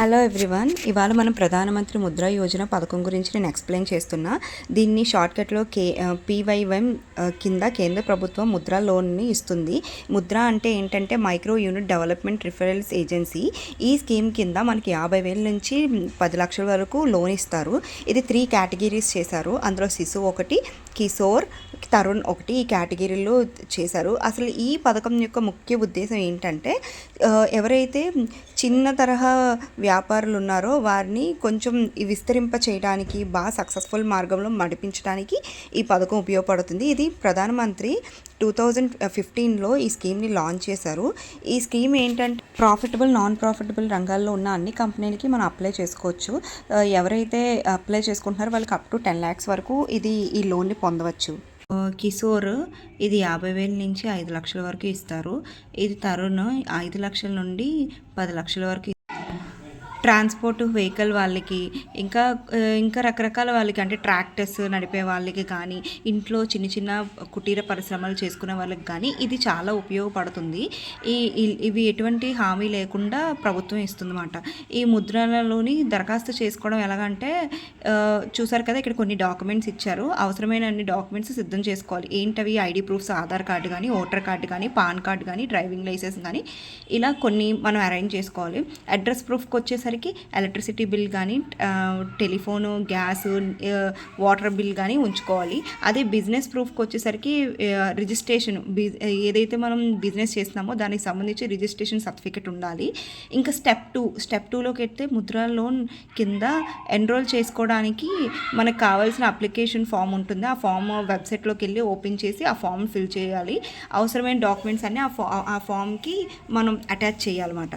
Hello everyone ఇవాళ మనం ప్రధానమంత్రి ముద్రా యోజన పథకం గురించి నేను ఎక్స్ప్లెయిన్ చేస్తున్నా. దీన్ని షార్ట్కట్లో కే పీవైఎం కింద కేంద్ర ప్రభుత్వం ముద్రా లోన్ని ఇస్తుంది. ముద్ర అంటే ఏంటంటే micro unit development referrals agency. ఈ స్కీమ్ కింద మనకి యాభై వేల నుంచి పది లక్షల వరకు లోన్ ఇస్తారు. ఇది త్రీ కేటగిరీస్ చేశారు. అందులో శిశువు ఒకటి కిషోర్ తరుణ్ ఒకటి ఈ కేటగిరీలో చేశారు. అసలు ఈ పథకం యొక్క ముఖ్య ఉద్దేశం ఏంటంటే ఎవరైతే చిన్న తరహా వ్యాపారులు ఉన్నారో వారిని కొంచెం విస్తరింప చేయడానికి బాగా సక్సెస్ఫుల్ మార్గంలో నడిపించడానికి ఈ పథకం ఉపయోగపడుతుంది. ఇది ప్రధానమంత్రి టూ థౌజండ్ ఫిఫ్టీన్లో ఈ స్కీమ్ని లాంచ్ చేశారు. ఈ స్కీమ్ ఏంటంటే ప్రాఫిటబుల్ నాన్ ప్రాఫిటబుల్ రంగాల్లో ఉన్న అన్ని కంపెనీలకి మనం అప్లై చేసుకోవచ్చు. ఎవరైతే అప్లై చేసుకుంటున్నారో వాళ్ళకి అప్ టు టెన్ ల్యాక్స్ వరకు ఇది ఈ లోన్ని పొందవచ్చు. కిషోర్ ఇది యాభై వేల నుంచి ఐదు లక్షల వరకు ఇస్తారు. ఇది తరుణ్ ఐదు లక్షల నుండి పది లక్షల వరకు ట్రాన్స్పోర్ట్ వెహికల్ వాళ్ళకి ఇంకా ఇంకా రకరకాల వాళ్ళకి అంటే ట్రాక్టర్స్ నడిపే వాళ్ళకి కానీ ఇంట్లో చిన్న చిన్న కుటీర పరిశ్రమలు చేసుకునే వాళ్ళకి కానీ ఇది చాలా ఉపయోగపడుతుంది. ఈ ఇవి ఎటువంటి హామీ లేకుండా ప్రభుత్వం ఇస్తుందన్నమాట. ఈ ముద్రలలోని దరఖాస్తు చేసుకోవడం ఎలాగంటే చూసారు కదా ఇక్కడ కొన్ని డాక్యుమెంట్స్ ఇచ్చారు. అవసరమైన అన్ని డాక్యుమెంట్స్ సిద్ధం చేసుకోవాలి. ఏంటవి? ఐడి ప్రూఫ్స్ ఆధార్ కార్డు కానీ ఓటర్ కార్డు కానీ పాన్ కార్డు కానీ డ్రైవింగ్ లైసెన్స్ కానీ ఇలా కొన్ని మనం అరేంజ్ చేసుకోవాలి. అడ్రస్ ప్రూఫ్కి వచ్చేసరికి ఎలక్ట్రిసిటీ బిల్ కానీ టెలిఫోను గ్యాస్ వాటర్ బిల్ కానీ ఉంచుకోవాలి. అదే బిజినెస్ ప్రూఫ్కి వచ్చేసరికి రిజిస్ట్రేషన్ ఏదైతే మనం బిజినెస్ చేస్తున్నామో దానికి సంబంధించి రిజిస్ట్రేషన్ సర్టిఫికేట్ ఉండాలి. ఇంకా స్టెప్ టూ స్టెప్ టూలోకి వెళ్తే ముద్రా లోన్ కింద ఎన్రోల్ చేసుకోవడానికి మనకు కావాల్సిన అప్లికేషన్ ఫామ్ ఉంటుంది. ఆ ఫామ్ వెబ్సైట్లోకి వెళ్ళి ఓపెన్ చేసి ఆ ఫామ్ ఫిల్ చేయాలి. అవసరమైన డాక్యుమెంట్స్ అన్నీ ఆ ఫా ఆ ఫామ్కి మనం అటాచ్ చేయాలన్నమాట.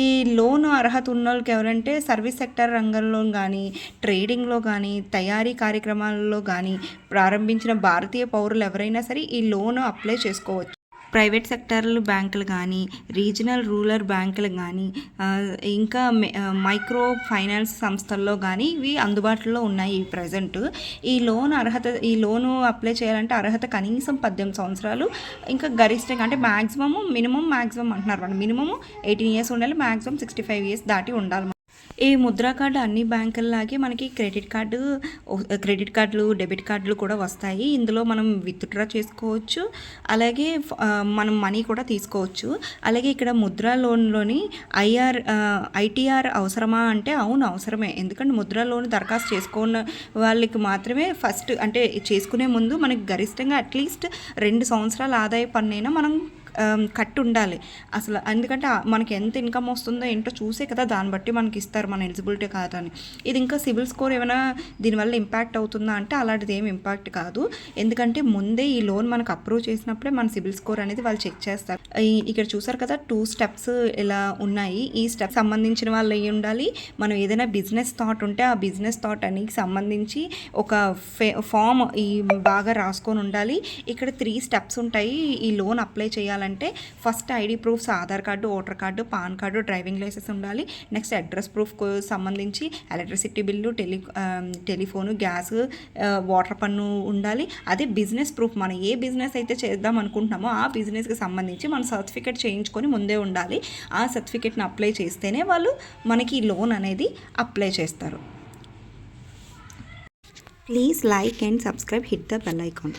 ఈ లోన్ అర్హత ఉన్న వాళ్ళకి ఎవరంటే సర్వీస్ సెక్టర్ రంగంలో కానీ ట్రేడింగ్లో కానీ తయారీ కార్యక్రమాల్లో కానీ ప్రారంభించిన భారతీయ పౌరులు ఎవరైనా సరే ఈ లోన్ అప్లై చేసుకోవచ్చు. ప్రైవేట్ సెక్టార్లు బ్యాంకులు కానీ రీజనల్ రూరల్ బ్యాంకులు కానీ ఇంకా మైక్రో ఫైనాన్స్ సంస్థల్లో కానీ ఇవి అందుబాటులో ఉన్నాయి ప్రజెంట్. ఈ లోన్ అర్హత ఈ లోను అప్లై చేయాలంటే అర్హత కనీసం పద్దెనిమిది సంవత్సరాలు ఇంకా గరిష్టంగా అంటే మ్యాక్సిమము మినిమం మ్యాక్సిమం అంటున్నారు మినిమము ఎయిటీన్ ఇయర్స్ ఉండాలి మ్యాక్సిమం సిక్స్టీ ఫైవ్ ఇయర్స్ దాటి ఉండాలి. ఈ ముద్రా కార్డు అన్ని బ్యాంకుల్లాగే మనకి క్రెడిట్ కార్డు క్రెడిట్ కార్డులు డెబిట్ కార్డులు కూడా వస్తాయి. ఇందులో మనం విత్డ్రా చేసుకోవచ్చు. అలాగే మనం మనీ కూడా తీసుకోవచ్చు. అలాగే ఇక్కడ ముద్రా లోన్లోని ఐఆర్ ఐటీఆర్ అవసరమా అంటే అవును అవసరమే. ఎందుకంటే ముద్రా లోన్ దరఖాస్తు చేసుకున్న వాళ్ళకి మాత్రమే ఫస్ట్ అంటే చేసుకునే ముందు మనకి గరిష్టంగా అట్లీస్ట్ రెండు సంవత్సరాల ఆదాయ పన్నైనా మనం Um, కట్టు ఉండాలి అసలు ఎందుకంటే మనకి ఎంత ఇన్కమ్ వస్తుందో ఏంటో చూసే కదా దాన్ని బట్టి మనకి ఇస్తారు మన ఎలిజిబిలిటీ కాదని. ఇది ఇంకా సివిల్ స్కోర్ ఏమైనా దీనివల్ల ఇంపాక్ట్ అవుతుందా అంటే అలాంటిది ఏమి ఇంపాక్ట్ కాదు. ఎందుకంటే ముందే ఈ లోన్ మనకు అప్రూవ్ చేసినప్పుడే మన సివిల్ స్కోర్ అనేది వాళ్ళు చెక్ చేస్తారు. ఇక్కడ చూసారు కదా టూ స్టెప్స్ ఇలా ఉన్నాయి. ఈ స్టెప్ సంబంధించిన వాళ్ళు అయ్యి ఉండాలి? మనం ఏదైనా బిజినెస్ థాట్ ఉంటే ఆ బిజినెస్ థాట్ అనేది సంబంధించి ఒక ఫే ఫామ్ ఈ బాగా రాసుకొని ఉండాలి. ఇక్కడ త్రీ స్టెప్స్ ఉంటాయి. ఈ లోన్ అప్లై చేయాలి చేయాలంటే first ID proofs Aadhaar card voter card PAN card driving licence ఉండాలి. నెక్స్ట్ అడ్రస్ ప్రూఫ్కు సంబంధించి electricity bill tele telephone gas water పన్ను ఉండాలి. అదే బిజినెస్ ప్రూఫ్. మనం ఏ బిజినెస్ అయితే చేద్దాం అనుకుంటున్నామో ఆ బిజినెస్కి సంబంధించి మన సర్టిఫికేట్ చేయించుకొని ముందే ఉండాలి. ఆ సర్టిఫికేట్ని అప్లై చేస్తేనే వాళ్ళు మనకి ఈ లోన్ అనేది అప్లై చేస్తారు. Please like and subscribe hit the bell icon